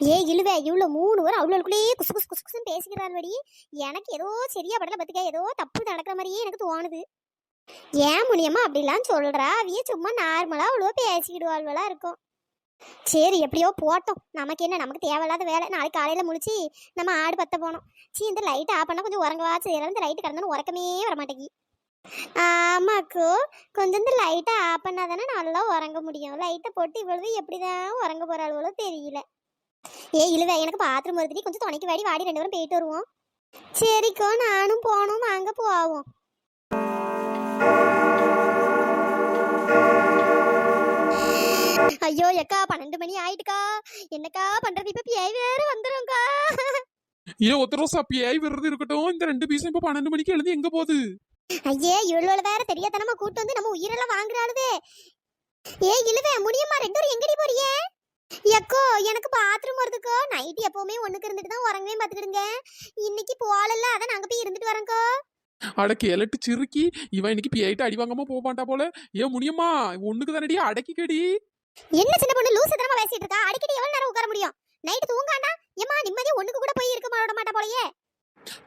ஏ இழுவே இவ்வளோ மூணு வரும் அவ்வளோக்குள்ளேயே குசு குசு குசு குசுன்னு பேசிக்கிறாள்வடி எனக்கு ஏதோ சரியா படல பத்துக்க ஏதோ தப்பு நடக்கிற மாதிரியே எனக்கு தோணுது. ஏன் முனியம்மா அப்படிலாம் சொல்றா? அவிய சும்மா நார்மலா அவ்வளோ பேசிக்கிடுவாள்வளா இருக்கும். சரி எப்படியோ போட்டோம். நமக்கு என்ன? நமக்கு தேவையில்லாத வேலை. நாளைக்கு காலையில முழிச்சு நம்ம ஆடு பத்த போனோம். சீ இந்த லைட் ஆஃப் பண்ணா கொஞ்சம் உறங்கவா? இதெல்லாம் இந்த லைட் கடந்தோன்னு உறக்கமே வர மாட்டேங்கி. ஆமாக்கோ கொஞ்சம் இந்த லைட்டை ஆஃப் பண்ணாதானே நல்லா உறங்க முடியும். லைட்டை போட்டு இவ்வளவு எப்படிதான் உறங்க போறாளோ தெரியல. ஏ இழுவே எனக்கு பாத்ரூம் வருதுடி கொஞ்சம் துணைக்கு வாடி வாடி ரெண்டு பேரும் போயிட்டு வருவோம். சரிக்கோ நானும் போகணும் வாங்க போவோம். ஐயோ எக்கா பன்னெண்டு மணி ஆயிட்டுக்கா. என்னக்கா பண்றது? இப்ப பிஐ வேற வந்துரும்க்கா. ஏன் ஒத்த ரோசா பியாய் விருது இருக்கட்டும். இந்த ரெண்டு பீஸும் இப்ப பன்னெண்டு மணிக்கு எழுதி எங்க போகுது? ஐயே இவ்வளவு வேற தெரியாதனமா கூட்டு வந்து நம்ம உயிரெல்லாம் வாங்குறாளுதே ஏ இழுவே முடியுமா? ரெண்டு எங்கடி போறிய எக்கோ எனக்கு பாத்ரூம் வருதுக்கோ நைட் எப்பவுமே ஒண்ணுக்கு இருந்துட்டு தான் உறங்கவே பாத்துக்கிடுங்க. இன்னைக்கு போகல அதான் நாங்க போய் இருந்துட்டு வரோம்க்கோ அட கேலட்டு சிறுக்கி. இவன் இன்னைக்கு பியாயிட்டு அடி வாங்காம போக மாட்டா போல. ஏன் முடியுமா ஒண்ணுக்கு தானடி? அடக்கிக்கடி. என்ன சின்ன பொண்ணு லூசு தரமா பேசிட்டு இருக்கா? அடிக்கடி எவ்வளவு நேரம் உட்கார முடியும்? நைட் தூங்காண்டா ஏமா நிம்மதியா ஒண்ணுக்கு கூட போய் இருக்க மாட மாட்டா போலயே.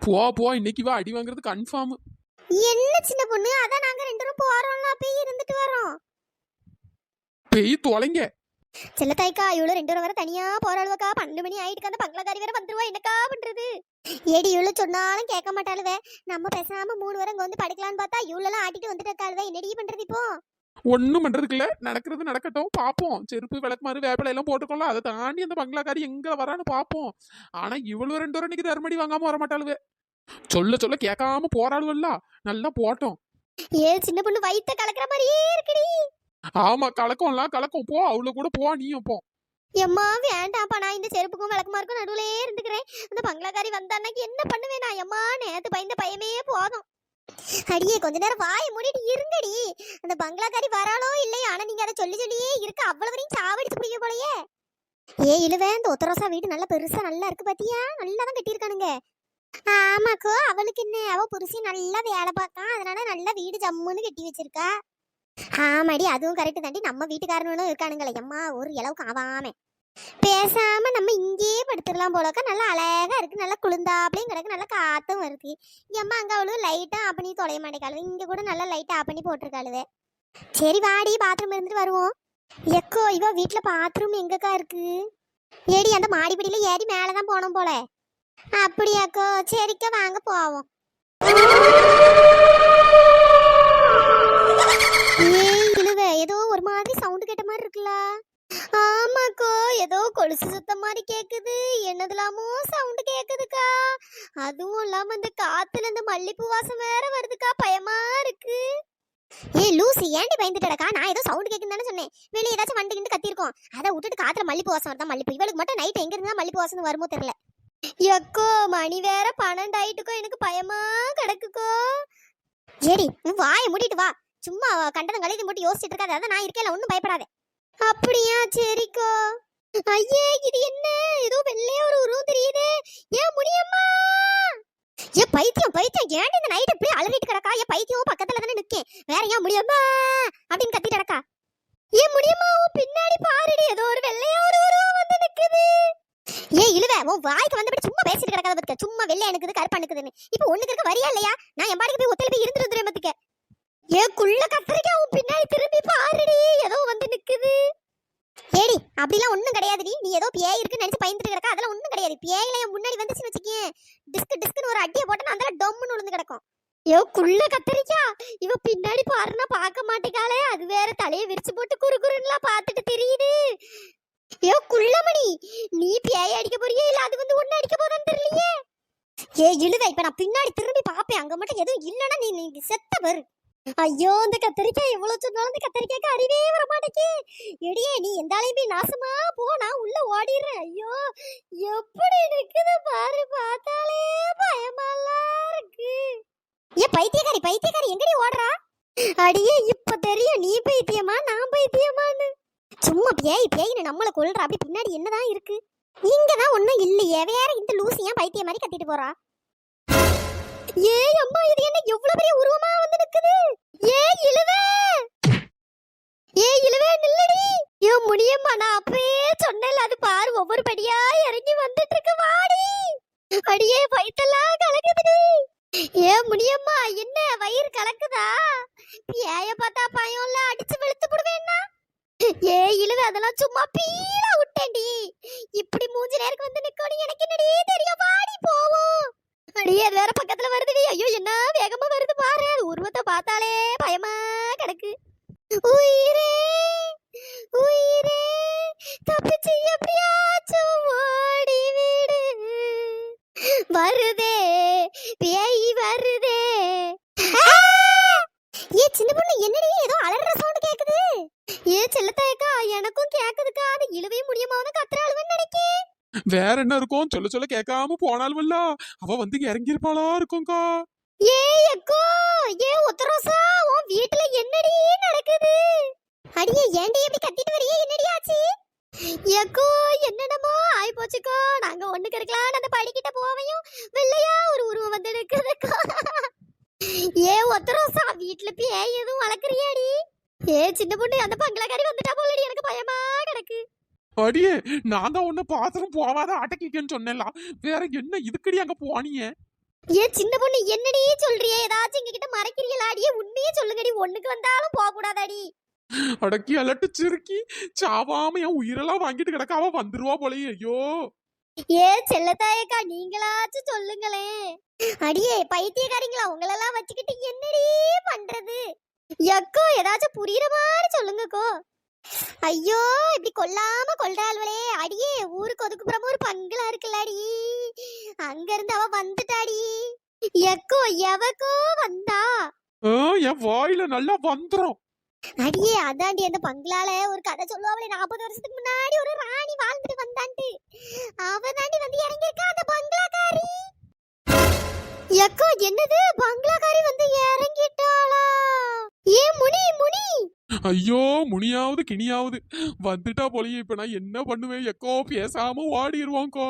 போ போ. இன்னைக்கு இவ அடி வாங்குறது கன்ஃபார்ம் என்ன சின்ன பொண்ணு? அதான் நாங்க ரெண்டு பேரும் போறோம்ல போய் இருந்துட்டு வரோம் பெய் தொலைங்க. செல்ல தாய்க்கா இவ்வளவு ரெண்டு வர தனியா போறாளுவக்கா பன்னெண்டு மணி ஆயிட்டுக்கு அந்த பங்களாக்காரி வேற வந்துருவா என்னக்கா பண்றது? ஏடி இவ்வளவு சொன்னாலும் கேட்க மாட்டாளுவே. நம்ம பேசாம மூணு வரம் இங்க வந்து படிக்கலாம்னு பார்த்தா இவ்வளவு ஆட்டிட்டு வந்துட்டு இருக்காளுவே என்னடி பண்றது இப்போ? ஒண்ணும் பண்றதுக்கு இல்ல நடக்கிறது நடக்கட்டும் பாப்போம். செருப்பு விளக்குமாறு வேப்பிலை எல்லாம் போட்டுக்கொள்ள அதை தாண்டி அந்த பங்களாக்காரி எங்க வரான்னு பாப்போம். ஆனா இவ்வளவு ரெண்டு வரை இன்னைக்கு தர்மடி வாங்காம வர மாட்டாளுவே. சொல்ல சொல்ல கேட்காம போராளுவல்ல நல்லா போட்டோம். ஏ சின்ன பொண்ணு வயித்த கலக்குற மாதிரியே இருக்குடி. ஆமா கலக்கம்லாம் கலக்கம். போ அவ்வளவு கூட போ நீயும் போ. எம்மா வேண்டாம்ப்பா. நான் இந்த செருப்புக்கும் விளக்குமாருக்கும் நடுவுலயே இருந்துக்கிறேன். அந்த பங்களாக்காரி வந்தான்னாக்கு என்ன பண்ணுவேன் நான்? எம்மா நேத்து பயந்த பயமே போதும். அடியே கொஞ்ச நேரம் வாய மூடிட்டு இருங்கடி. அந்த பங்களாக்காரி வராளோ இல்லையோ ஆனா நீங்க அதை சொல்லி சொல்லியே இருக்க. அவ்வளவு வரையும் சாவடிச்சு பிடிக்க போலயே. ஏ இழுவே இந்த ஒத்தரோசா வீடு நல்லா பெருசா நல்லா இருக்கு பாத்தியா? நல்லா தான் கட்டியிருக்கானுங்க. ஆமாக்கோ அவளுக்கு என்ன? அவ புருஷி நல்லா வேலை பார்க்கான். அதனால நல்லா வீடு ஜம்முன்னு கட்டி வச்சிருக்கா. ஆமாடி அதுவும் கரெக்ட் தாண்டி நம்ம வீட்டுக்காரனும் இருக்கானுங்களே. அம்மா ஒரு இளவுக்கு ஆவாம. பேசாம நம்ம இங்கேயே படுத்துடலாம் போலக்கா. நல்லா அழகா இருக்கு. நல்லா குளிர்ந்தாப்லையும் கிடக்கு. நல்லா காத்தும் வருது எம்மா அங்க அவளும் லைட்டா ஆஃப் பண்ணி தொலைய மாட்டேக்காளு இங்க கூட நல்லா லைட்டா ஆஃப் பண்ணி போட்டிருக்காளுவே. சரி வாடி பாத்ரூம் இருந்துட்டு வருவோம். எக்கோ இவ வீட்ல பாத்ரூம் எங்கக்கா இருக்கு? ஏடி அந்த மாடிப்படியில ஏறி மேலதான் போனோம் போல. அப்படியாக்கோ. சரிக்கா வாங்க போவோம். ஏய் இழுவ ஏதோ ஒரு மாதிரி சவுண்ட் கேட்ட மாதிரி இருக்குல்ல? ஆமாக்கோ ஏதோ கொலுசு சுத்த மாதிரி கேக்குது. என்னதுலாமோ சவுண்ட் கேக்குதுக்கா. அதுவும் இல்லாம இந்த காத்துல இந்த மல்லிப்பூ வாசம் வேற வருதுக்கா. பயமா இருக்கு. ஏ லூசி ஏண்டி பயந்துட்டடக்கா? நான் ஏதோ சவுண்ட் கேக்குன்னு தானே சொன்னேன். வெளியே ஏதாச்சும் வண்டு கத்திருக்கோம் அதை விட்டுட்டு காத்துல மல்லிப்பூ வாசம் வருதா? மல்லிப்பூ. இவளுக்கு மட்டும் நைட் எங்க இருந்தா மல்லிப்பூ வாசம் வருமோ தெரியல. எக்கோ மணி வேற பன்னெண்டு ஆயிட்டுக்கோ எனக்கு பயமா கிடக்குக்கோ. ஏடி வாயை மூடிட்டு வா. சும்மா கண்டதும் கழுதி போட்டு யோசிச்சுட்டு இருக்காது அதான் நான் இருக்கேன் ஒன்றும் பயப்படாத. அப்படியா? சரிக்கோ. ஐயே இது என்ன? ஏதோ வெள்ளையா ஒரு உருவம் தெரியுது. ஏன் முடியம்மா? ஏ பைத்தியம் பைத்தியம். ஏன் இந்த நைட் இப்படி அலறிட்டு கிடக்கா? ஏன் பைத்தியம் பக்கத்துல தானே நிக்கேன். வேற ஏன் முடியம்மா? அப்படின்னு கத்திட்டு கிடக்கா. ஏன் முடியம்மா? உன் பின்னாடி பாருடி. ஏதோ ஒரு வெள்ளையா ஒரு உருவம் வந்து நிக்குது. ஏ இழுவ உன் வாய்க்கு வந்தபடி சும்மா பேசிட்டு கிடக்காத பத்துக்க. சும்மா வெள்ளை எனக்குது கருப்பா எனக்குதுன்னு இப்போ ஒண்ணுக்கு இருக்க வரியா இல்லையா? நான் என் பாடிக்கு போய் ஒத்தையில போய் இருந்துட்டு பத்துக்க. ஏ குள்ள கத்திரிக்காய் உன் பின்னாடி திரும்பி பாருடி. ஏதோ வந்து நிக்குது. ஏடி அப்படிலாம் ஒண்ணும் கிடையாதுடி. நீ ஏதோ பேய் இருக்குன்னு நினைச்சு பயந்துட்டு கிடக்க. அதெல்லாம் ஒண்ணும் கிடையாது. பேயில என் முன்னாடி வந்துச்சுன்னு வச்சுக்கேன். டிஸ்க் டிஸ்க்னு ஒரு அடியை போட்டா அந்த டொம்முன்னு விழுந்து கிடக்கும். ஏ குள்ள கத்தரிக்கா இவ பின்னாடி பாருன்னா பார்க்க மாட்டேங்காளே அது வேற தலையை விரிச்சு போட்டு குறு குறுன்னுலாம் பார்த்துட்டு தெரியுது. ஏ குள்ளமணி நீ பேய் அடிக்க போறியே? இல்ல அது வந்து ஒண்ணு அடிக்க போதான்னு தெரியலையே. ஏ இழுத இப்ப நான் பின்னாடி திரும்பி பாப்பேன் அங்க மட்டும் எதுவும் இல்லைன்னா நீ நீ செத்த பாரு. ஐயோ இந்த கத்தரிக்காய் எவ்வளவு சொன்னாலும் இந்த கத்தரிக்காய்க்கு அறிவே வர மாட்டேக்கே எடியே நீ எந்த போய் நாசமா போ நான் உள்ள ஓடிடுறேன். ஐயோ எப்படி இருக்குது பாரு பார்த்தாலே பயமாலாம் இருக்கு. ஏ பைத்தியக்காரி பைத்தியக்காரி எங்கடி ஓடுறா? அடியே இப்ப தெரியும் நீ பைத்தியமா நான் பைத்தியமான்னு. சும்மா பேய் பேய்னு நம்மள கொள்ற அப்படி பின்னாடி என்னதான் இருக்கு? இங்கதான் ஒண்ணும் இல்லையே. வேற இந்த லூசியா பைத்தியம் மாதிரி கத்திட்டு போறா? ஏ அம்மா இது என்ன எவ்வளவு பெரிய உருவமா வந்து நிக்குது? ஏ இழுவே! ஏ இழுவே நில்லடி! ஐயோ முடியம்மா நான் அப்பவே சொன்னேன் அது பாரு ஒவ்வொரு படியா இறங்கி வந்துட்டு இருக்கு வாடி! அடியே வயிற்றெல்லாம் கலக்குதுடி! ஏ முடியம்மா என்ன வயிறு கலக்குதா? ஏய பார்த்தா பயம் இல்ல அடிச்சு வெளுத்து போடுவேன்னா? ஏ இழுவே அதெல்லாம் சும்மா பீலா விட்டேன்டி! இப்படி மூஞ்சி நேருக்கு வந்து நிக்கணும் எனக்கு என்னடி தெரியும் வாடி போவோம்! அடியே வேற பக்கத்துல வருதுடி. ஐயோ என்ன வேகமா வருது பாரு. அது உருவத்தை பார்த்தாலே பயமா கிடக்கு. உயிரே உயிரே தப்பிச்சு எப்படியாச்சும் ஓடி விடு வருதே பேய் வருதே. ஏ சின்ன பொண்ணு என்னடி ஏதோ அலற சவுண்ட் கேக்குது? ஏ செல்லத்தாயக்கா எனக்கும் கேக்குதுக்கா. அது இழுவே கத்துற கத்துறாளுவன்னு நினைக்கேன். வேற என்ன இருக்கும்? சொல்ல சொல்ல கேட்காம போனாலும்ல அவ வந்து இறங்கியிருப்பாளா இருக்கும்க்கா? ஏ அக்கோ ஏ ஒத்தரோசா உன் வீட்ல என்னடி நடக்குது? அடியே ஏண்டி இப்படி கத்திட்டு வரியே? என்னடி ஆச்சு? ஏக்கோ என்னென்னமோ ஆயி போச்சுக்கோ நாங்க ஒண்ணு கிடக்கலாம் அந்த படிக்கிட்ட போவையும் வெள்ளையா ஒரு உருவம் வந்து நிக்குதுக்கோ ஏ ஒத்தரோசா வீட்ல பேய் எதுவும் வளர்க்குறியாடி? ஏ சின்ன பொண்ணு அந்த பங்களாக்காரி வந்துட்டா போலடி. எனக்கு பயமா கிடக்கு. அடியே நான் தான் உன்ன பாத்திரம் போவாத அடக்கிக்கன்னு சொன்னேன்ல. வேற என்ன இதுக்கடி அங்க போனியே ஏ சின்ன பொண்ணு என்னடி சொல்றியே? ஏதாச்சும் எங்க கிட்ட மறைக்கிறீங்களா? அடியே உண்மையே சொல்லுங்கடி. ஒண்ணுக்கு வந்தாலும் போக கூடாதாடி அடக்கி அலட்டு சிறுக்கி. சாவாம என் உயிரெல்லாம் வாங்கிட்டு கிடக்க அவ வந்துருவா போலயே. ஐயோ. ஏ செல்லத்தாயக்கா நீங்களாச்சும் சொல்லுங்களேன். அடியே பைத்தியக்காரிங்களா உங்களெல்லாம் வச்சுக்கிட்டு என்னடி பண்றது? எக்கோ ஏதாச்சும் புரியுற மாதிரி சொல்லுங்கக்கோ. ஐயோ இப்படி கொல்லாம கொல்றாள்வளே அடியே ஊருக்கு ஒதுக்குப்புறமா ஒரு பங்களா இருக்குல்லடி. அங்க இருந்து அவ வந்துட்டாடி. எக்கோ எவக்கோ வந்தா. என் வாயில நல்லா வந்துரும். அடியே அதாண்டி அந்த பங்களால ஒரு கதை சொல்லுவாங்களே நாற்பது வருஷத்துக்கு முன்னாடி ஒரு ராணி வாழ்ந்துட்டு வந்தான்ட்டு அவ தாண்டி வந்து இறங்கியிருக்கா அந்த பங்களாக்காரி. எக்கோ என்னது? பங்களாக்காரி வந்து இறங்கிட்டாளா? ஏ முனி முனி. ஐயோ முனியாவது கிணியாவது வந்துட்டா போலயே இப்ப நான் என்ன பண்ணுவேன்? எக்கோ பேசாம ஓடிடுவாங்கோ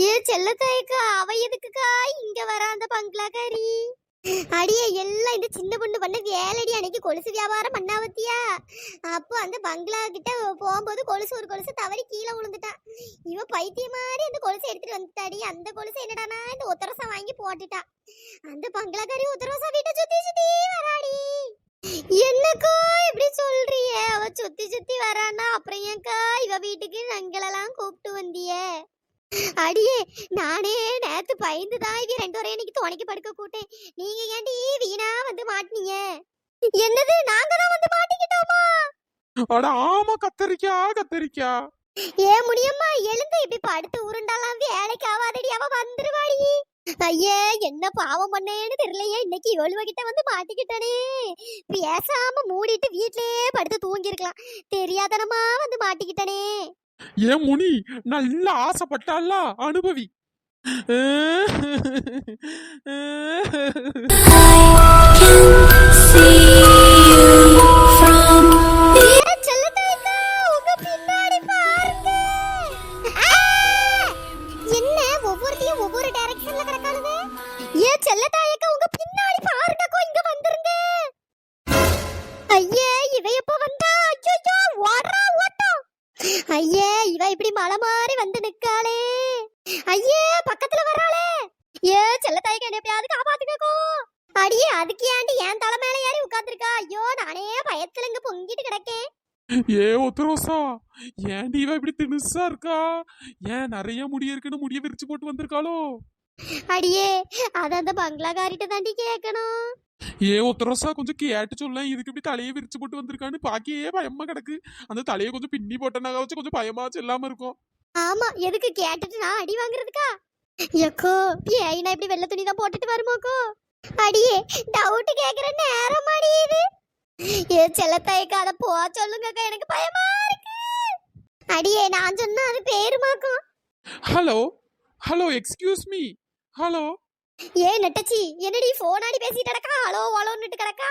ஏ செல்லத்தாயக்கா அவ எதுக்குக்கா? இங்க வர அந்த பங்களாக்காரி அடியே எல்லாம் இந்த சின்ன பொண்ணு பண்ண வேலடி அன்னைக்கு கொலுசு வியாபாரம் பண்ணாவத்தியா? அப்போ அந்த பங்களா கிட்ட போகும்போது கொலுசு ஒரு கொலுசு தவறி கீழே விழுந்துட்டான். இவ பைத்தியம் மாதிரி அந்த கொலுசு எடுத்துட்டு வந்துட்டாடி. அந்த கொலுசு என்னடானா இந்த உத்தரசம் வாங்கி போட்டுட்டா அந்த பங்களாக்காரி உத்தரவசம் வீட்டை சுத்தி சுத்தி வராடி. என்னக்கா இப்படி சொல்றிய அவ சுத்தி சுத்தி வரானா அப்புறம் ஏன்க்கா இவ வீட்டுக்கு நங்களெல்லாம் கூப்பிட்டு வந்தியே? அடியே நானே நேத்து பயந்து தான் இவ ரெண்டு ஒரே இன்னைக்கு துணைக்கு படுக்க கூட்டேன். நீங்க ஏன்டி வீணா வந்து மாட்டினீங்க? என்னது நாங்க தான் வந்து மாட்டிக்கிட்டோமா? அட ஆமா கத்தரிக்கா கத்தரிக்கா. ஏ முடியம்மா எழுந்து இப்படி படுத்து உருண்டாலாம் வேலைக்கு ஆவாதடி அவ வந்துருவாடி. ஐயே என்ன பாவம் பண்ணேன்னு தெரியலையே இன்னைக்கு இவளுவ கிட்ட வந்து மாட்டிக்கிட்டனே. பேசாம மூடிட்டு வீட்லயே படுத்து தூங்கிருக்கலாம் தெரியாதனமா வந்து மாட்டிக்கிட்டனே. ஏன் முனி நல்லா ஆசைப்பட்டால அனுபவி? என்ன ஒவ்வொருத்தையும் ஒவ்வொரு டைரக்ஷன்ல கிடக்காளுங்க ஏன் செல்லத்தாயக்கா மலை மாறி வந்து நிக்காளே. ஐயே பக்கத்துல வராளே. ஏ செல்லத்தாயக்கா என்ன எப்படியாவது காப்பாத்துக்கோ அடியே அதுக்கு ஏன்டி என் தலை மேல ஏறி உட்கார்ந்திருக்கா? ஐயோ நானே பயத்துல இங்க பொங்கிட்டு கிடக்கேன். ஏ ஒத்துரோசா ஏன்டி இவ இப்படி திணுசா இருக்கா? ஏன் நிறைய முடி இருக்குன்னு முடிய விரிச்சு போட்டு வந்திருக்காளோ? அடியே அத அந்த பங்களாக்காரிட்ட தாண்டி கேட்கணும் ஏ ஒத்துரோசா கொஞ்சம் கேட்டு சொல்ல இதுக்கு இப்படி தலையை விரிச்சு போட்டு வந்திருக்கான்னு பாக்கியே பயமா கிடக்கு. அந்த தலையை கொஞ்சம் பின்னி போட்டனாக வச்சு கொஞ்சம் பயமாச்சு இல்லாம இருக்கும். ஆமா எதுக்கு கேட்டுட்டு நான் அடி வாங்குறதுக்கா? எக்கோ ஏயினா இப்படி வெள்ளை துணி தான் போட்டுட்டு வருமோக்கோ அடியே டவுட் கேக்குற நேரம் அடியுது ஏ செல்லத்தாய்க்கா அத போ சொல்லுங்கக்கா எனக்கு பயமா இருக்கு. அடியே நான் சொன்னா அது பேருமாக்கும் hello hello excuse me hello ஏ நெட்டச்சி என்னடி போன் ஆடி பேசிட்டு கிடக்கா? ஹலோ ஹலோன்னுட்டு கிடக்கா?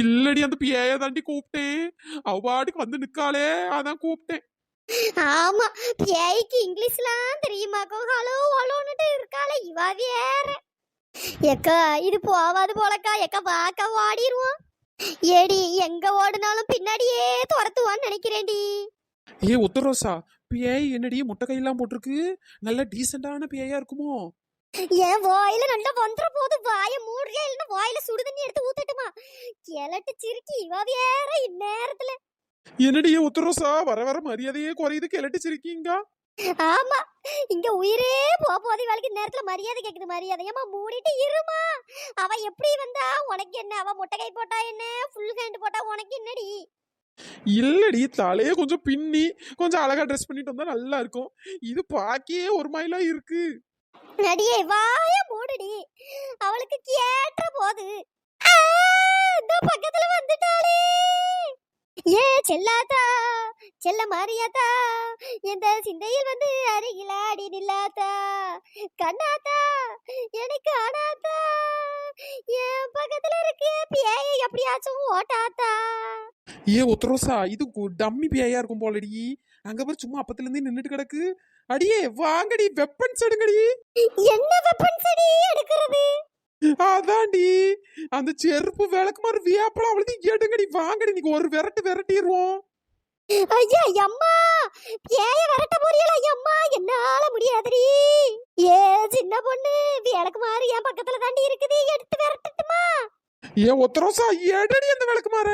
இல்லடி அந்த பிஏய தாண்டி கூப்பிட்டேன். அவ பாட்டுக்கு வந்து நிக்காளே அதான் கூப்பிட்டேன். ஆமா பேய்க்கு இங்கிலீஷ்லாம் தெரியுமாக்கோ? ஹலோ ஹலோன்னுட்டு இருக்காளே இவ வேற. எக்கா இது போவாது போலக்கா எக்கா வாக்கா ஓடிடுவோம் ஏடி எங்க ஓடுனாலும் பின்னாடியே துரத்துவான்னு நினைக்கிறேன்டி. ஏ உத்தரோசா பேய் என்னடி முட்டை கையெல்லாம் போட்டிருக்கு? நல்ல டீசெண்டான பேயா இருக்குமோ? என் வாயில நல்லா வந்துற போது வாய மூடுறியா? இல்லைன்னா வாயில சுடு தண்ணி எடுத்து ஊத்தட்டுமா? கிளட்டு சிரிக்கி. இவ வேற இந்நேரத்துல. என்னடி உத்தரோசா வர வர மரியாதையே குறையுது. கிளட்டு சிரிக்கீங்க? ஆமா. இங்க உயிரே போ போதை வேலைக்கு நேரத்துல மரியாதை கேக்குது. மரியாதை. ஏமா மூடிட்டு இருமா. அவ எப்படி வந்தா? உனக்கு என்ன? அவ முட்டை கை போட்டா என்ன? ஃபுல் ஹேண்ட் போட்டா உனக்கு என்னடி? இல்லடி. தலையே கொஞ்சம் பின்னி கொஞ்சம் அழகா ட்ரெஸ் பண்ணிட்டு வந்தா நல்லா இருக்கும். இது பாக்கியே ஒரு மைலா இருக்கு. நடியே வாய மூடுடி. அவளுக்கு கேட்ட போது இந்த பக்கத்துல வந்துட்டாளே. ஏ செல்லாத்தா செல்ல மாறியாதா இந்த சிந்தையில் வந்து அருகில அடி நில்லாத்தா? கண்ணாத்தா எனக்கு ஆனாத்தா என் பக்கத்துல இருக்கு பேய எப்படியாச்சும் ஓட்டாத்தா? ஏ ஒத்தரோசா இது டம்மி பேயா இருக்கும் போலடி. அங்க பாரு சும்மா அப்பத்துல இருந்து நின்னுட்டு கிடக்கு. அடியே வாங்கடி வெப்பன்ஸ் எடுங்கடி. என்ன வெப்பன் செடி எடுக்கிறது? அதான்டி அந்த செருப்பு விளக்கு மாதிரி வியாப்பலாம் அவளுக்கு எடுங்கடி வாங்கடி நீங்க ஒரு விரட்டு விரட்டிடுவோம் ஐயா அம்மா ஏய விரட்ட போறீங்களா அம்மா? என்னால முடியாதுடி. ஏ சின்ன பொண்ணு விளக்கு மாறி என் பக்கத்துல தாண்டி இருக்குது எடுத்து விரட்டட்டுமா? ஏ ஒத்தரோசா எடுடி அந்த விளக்கு மாற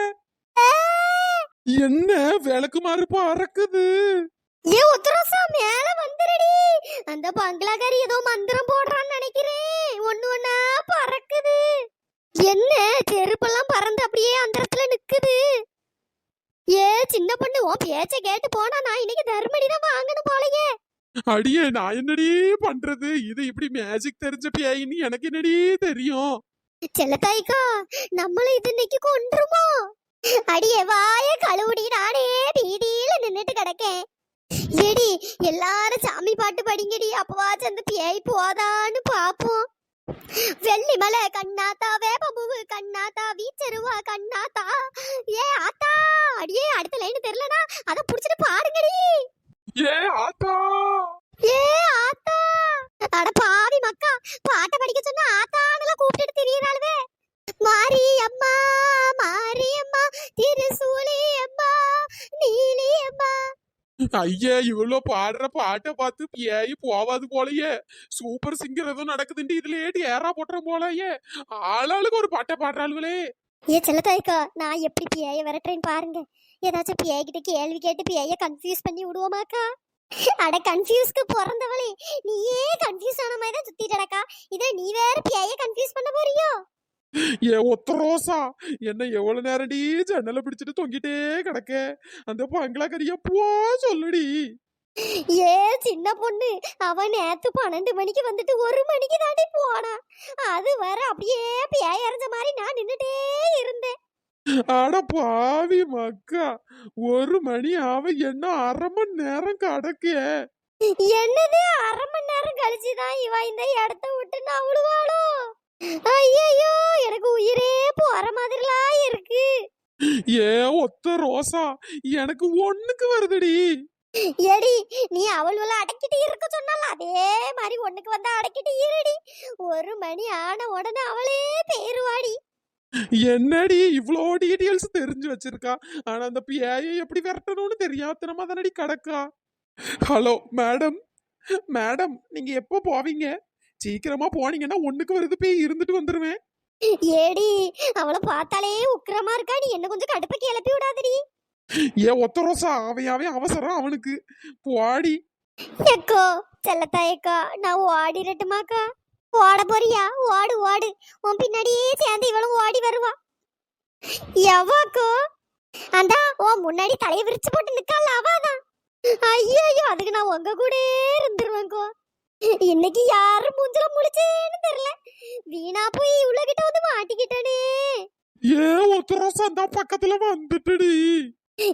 என்ன விளக்கு மாறு பறக்குது ஏ உத்தரசா மேல வந்துருடி. அந்த பங்களாக்காரி ஏதோ மந்திரம் போடுறான்னு நினைக்கிறேன். ஒண்ணு ஒண்ணா பறக்குது. என்ன? செருப்பெல்லாம் பறந்து அப்படியே அந்த இடத்துல நிக்குது. ஏ சின்ன பொண்ணு உன் பேச்ச கேட்டு போனா நான் இன்னைக்கு தர்மடி தான் வாங்கணும் போலயே. அடியே நான் என்னடி பண்றது? இது இப்படி மேஜிக் தெரிஞ்ச பேயின்னு எனக்கு என்னடி தெரியும்? செல்லத்தாய்க்கா நம்மள இது இன்னைக்கு கொன்றுமோ? அடியே வாய கழுவுடி நானே. ஏடி எல்லாரும் சாமி பாட்டு படிங்கடி. அப்பவாச்சும் அந்த பேய் போதான்னு பாப்போம். வெள்ளி மலை கண்ணாத்தா வேப்பம்பூவு கண்ணாத்தா வீச்சருவா கண்ணாத்தா. ஏ ஆத்தா! அடியே அடுத்த லைன் தெரியலனா அத புடிச்சிட்டு பாடுங்கடி ஏ ஆத்தா! ஏ ஆத்தா! அட பாவி மக்கா பாட்டை படிக்க சொன்னா ஆத்தானுல கூப்பிட்டுட்டு திரியறாளுவே. மாரி அம்மா மாரி அம்மா திருசூலி அம்மா நீலி அம்மா ஐயே இவ்வளோ பாடுற பாட்டை பார்த்து ஏய் போவாது போலயே. சூப்பர் சிங்கர் எதுவும் நடக்குதுன்ட்டு இதுல ஏடி ஏறா போட்டுற போலயே. ஆளாளுக்கு ஒரு பாட்டை பாடுறாளுகளே. ஏ செல்லத்தாய்க்கா நான் எப்படி பிஏய விரட்டுறேன்னு பாருங்க. ஏதாச்சும் பிஏ கிட்ட கேள்வி கேட்டு பிஏய கன்ஃபியூஸ் பண்ணி விடுவோமாக்கா? அட கன்ஃபியூஸ்க்கு பிறந்தவளே. நீயே கன்ஃபியூஸ் ஆன மாதிரி தான் சுத்திட்டடக்கா. இதை நீ வேற பிஏய கன்ஃபியூஸ் பண்ண போறியோ? ஏ ஒத்த ரோசா என்ன எவ்வளவு நேரடி ஜன்னலை பிடிச்சிட்டு தொங்கிட்டே கிடக்க? அந்த பங்களாக்கறிய போ சொல்லுடி. ஏ சின்ன பொண்ணு அவன் நேத்து பன்னெண்டு மணிக்கு வந்துட்டு ஒரு மணிக்கு தாண்டி போனா. அது வர அப்படியே பேய் அரைஞ்ச மாதிரி நான் நின்னுட்டே இருந்தேன். அட பாவி மக்கா ஒரு மணி ஆவ என்ன அரை மணி நேரம் கடக்கே? என்னது அரை மணி நேரம் கழிச்சு தான் இவ இந்த இடத்த விட்டு நவுளுவாளோ ஐயோ எனக்கு உயிரே போற மாதிரிலாம் இருக்கு. ஏ ஒத்த ரோசா எனக்கு ஒண்ணுக்கு வருதுடி. எடி நீ அவளுவல அடக்கிட்டு இருக்க சொன்னால அதே மாதிரி ஒண்ணுக்கு வந்து அடக்கிட்டு இருடி. ஒரு மணி ஆன உடனே அவளே பேருவாடி. என்னடி இவ்வளோ டீட்டெயில்ஸ் தெரிஞ்சு வச்சிருக்கா? ஆனா அந்த பேயை எப்படி விரட்டணும்னு தெரியாதனமா தானடி கிடக்கா? ஹலோ மேடம் மேடம் நீங்க எப்போ போவீங்க? சீக்கிரமா போனீங்கன்னா ஒண்ணுக்கு வருது போய் இருந்துட்டு வந்துருவேன். ஏடி அவளை பார்த்தாலே உக்கிரமா இருக்கா? நீ என்ன கொஞ்சம் கடுப்பை கிளப்பி விடாதடி. ஏ ஒத்த ரோசா அவன் அவன் அவசரம் அவனுக்கு. போடி. எக்கோ செல்லத்தாயக்கா நான் ஓடிரட்டுமாக்கா ஓட போறியா? ஓடு ஓடு. உன் பின்னாடியே சேர்ந்து இவளும் ஓடி வருவா. எவாக்கோ அந்த உன் முன்னாடி தலைய விரிச்சு போட்டு நிக்கால அவாதான் ஐயோ அதுக்கு நான் உங்க கூட இருந்துருவேன்க்கோ இன்னைக்கு யாரு மூஞ்சில முழிச்சேன்னு தெரியல. வீணா போய் உலகிட்ட வந்து மாட்டிக்கிட்டனே. ஏ ஒத்த ரோசா அந்த பக்கத்துல வந்துட்டுடி.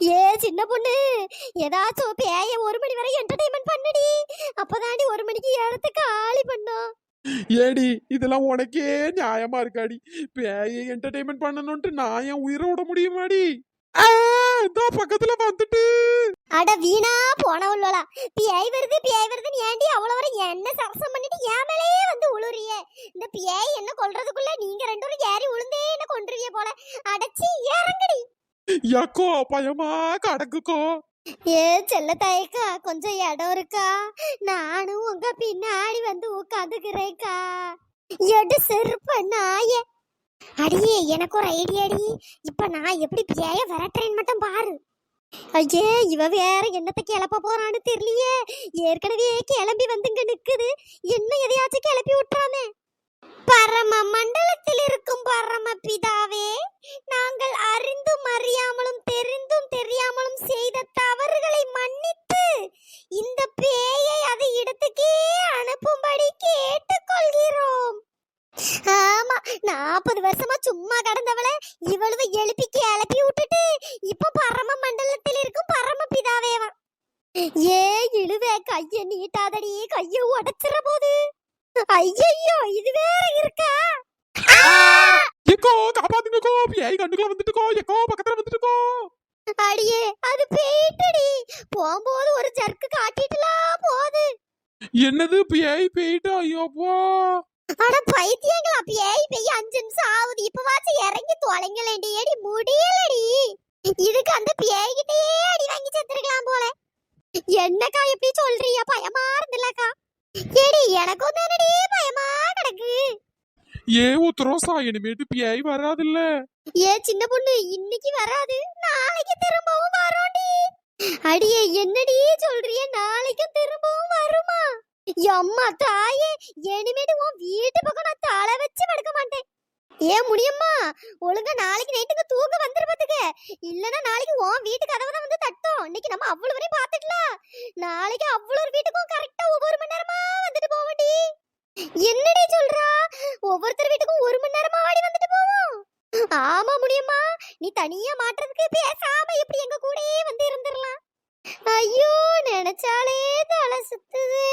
ஏ சின்ன பொண்ணு ஏதாச்சும் பேய ஒரு மணி வரை என்டர்டைன்மெண்ட் பண்ணுடி. அப்பதாண்டி ஒரு மணிக்கு இடத்த காலி பண்ணோம் ஏடி இதெல்லாம் உனக்கே நியாயமா இருக்காடி. பேயை என்டர்டைன்மெண்ட் பண்ணணும்ட்டு நான் என் உயிரை விட முடியுமாடி? ஆ, இதோ பக்கத்துல வந்துட்டு. அட வீணா போனவளா பியாய் வருது பியாய் வருதுன்னு ஏண்டி அவ்வளவு வரை என்ன சரசம் பண்ணிட்டு என் மேலேயே வந்து உளுறியே? இந்த பியாய் என்ன கொல்றதுக்குள்ள நீங்க ரெண்டு பேரும் ஏறி உளுந்தே என்ன கொன்றுவிய போல? அடச்சி இறங்குடி. யாக்கோ பயமா கடக்குக்கோ. ஏ செல்ல தாயக்கா கொஞ்சம் இடம் இருக்கா? நானும் உங்க பின்னாடி வந்து உட்காந்துக்கிறேக்கா எடு செருப்ப நாயே. அடியே எனக்கு ஒரு ஐடியா அடி இப்ப நான் எப்படி பேய விரட்டுறேன்னு மட்டும் பாரு. ஐயே இவ வேற என்னத்தை கிளப்ப போறான்னு தெரியலையே. ஏற்கனவே கிளம்பி வந்துங்க நிக்குது. என்ன எதையாச்சும் கிளப்பி விட்டுறாமே பரம மண்டலத்தில் இருக்கும் பரம பிதாவே நாங்கள் அறிந்தும் அறியாமலும் தெரிந்தும் தெரியாமலும் செய்த தவறுகளை மன்னித்து இந்த பேயை அது இடத்துக்கே அனுப்பும்படி கேட்டுக்கொள்கிறோம் ஆமா நாற்பது வருஷமா சும்மா கடந்தவளை இவ்வளவு எழுப்பி கிளப்பி விட்டுட்டு இப்ப பரம மண்டலத்தில் இருக்கும் பரம பிதாவேவா ஏ இழுவே கைய நீட்டாதடி கைய உடைச்சிட போது ஐயையோ இது வேற இருக்கா எக்கோ காப்பாத்துங்கக்கோ பேய் கண்டுக்குள்ள வந்துட்டுக்கோ எக்கோ பக்கத்துல வந்துட்டுக்கோ அடியே அது போயிட்டடி. போகும்போது ஒரு ஜர்க்கு காட்டிட்டுலாம் போகுது. என்னது பேய் போயிட்டா ஐயோப்பா அட பைத்தியங்களா பேய் பேய் அஞ்சு நிமிஷம் ஆகுது. இப்ப வாச்சு இறங்கி தொலைங்களேண்டி ஏடி முடியலடி. இதுக்கு அந்த பேய்கிட்டே அடி வாங்கி செத்துருக்கலாம் போல. என்னக்கா எப்படி சொல்றீங்க? பயமா இருந்துலக்கா. ஏடி எனக்கும் தானடி பயமா கிடக்கு. ஏ உத்தரோசா இனிமேட்டு பியாய் வராதுல்ல. ஏ சின்ன பொண்ணு இன்னைக்கு வராது. நாளைக்கு திரும்பவும் வரோண்டி. அடியே என்னடி சொல்றிய? நாளைக்கு திரும்பவும் வருமா? அம்மா தாயே இனிமேட்டு உன் வீட்டு பக்கம் நான் தலை வச்சு படுக்க மாட்டேன். ஏன் முடியுமா? ஒழுங்கா நாளைக்கு நைட்டுக்கு தூங்க வந்துருப்பதுக்கு இல்லனா நாளைக்கு உன் வீட்டு கதவை தான் வந்து தட்டும் இன்னைக்கு நம்ம அவ்வளவு வரையும் பாத்துக்கலாம் நாளைக்கு அவ்வளவு வீட்டுக்கும் கரெக்டா ஒவ்வொரு மணி நேரமா வந்துட்டு போவண்டி. என்னடி சொல்றா? ஒவ்வொருத்தர் வீட்டுக்கும் ஒரு மணி நேரமா ஆடி வந்துட்டு போவோம். ஆமா முடியுமா நீ தனியா மாட்டுறதுக்கு பேசாம எப்படி எங்க கூடயே வந்து இருந்துடலாம்? ஐயோ நினைச்சாலே தலை சுத்துது.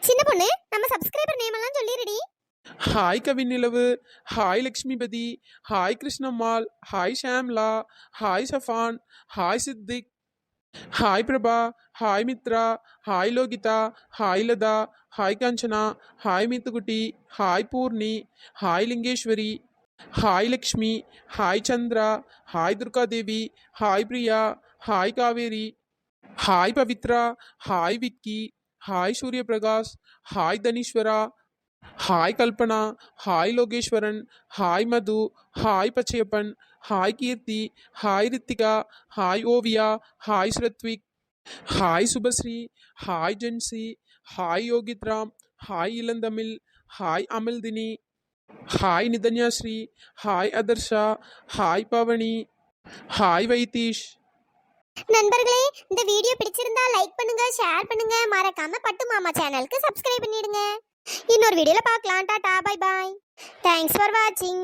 சின்ன பொண்ணு நம்ம சப்ஸ்கிரைபர் நேம் எல்லாம் சொல்லிருடி. Hi Kavinilavu hi Lakshmipathi. Hi Krishnammal. Hi Shamla. Hi Safan hi Siddiq. Hi Prabha hi Mithra hi Lohitha hi Latha hi Kanchana hi Mithukutty hi Poorni hi Lingeswari hi Lakshmi hi Chandra hi Durgadevi hi Priya hi Kaveri hi Pavithra hi Vicky hi Suriyaprakash hi Thaneeswara hi Kalpana hi Lokeswaran hi Madhu hi Pachaiyappan hi Keerthi hi Rithika hi Oviya hi Srathvik hi Subhashree hi Jency hi Yogithram hi Ilanthamizh hi Amilthini hi Nithanyasri hi Adharsha hi Pavani hi Vaitheesh நண்பர்களே இந்த video பிடிச்சிருந்தா like பண்ணுங்க share பண்ணுங்க. மறக்காம பட்டு மாமா சேனலுக்கு subscribe பண்ணிடுங்க. இன்னொரு வீடியோல பார்க்கலாம். Tata bye bye. Thanks for வாட்சிங்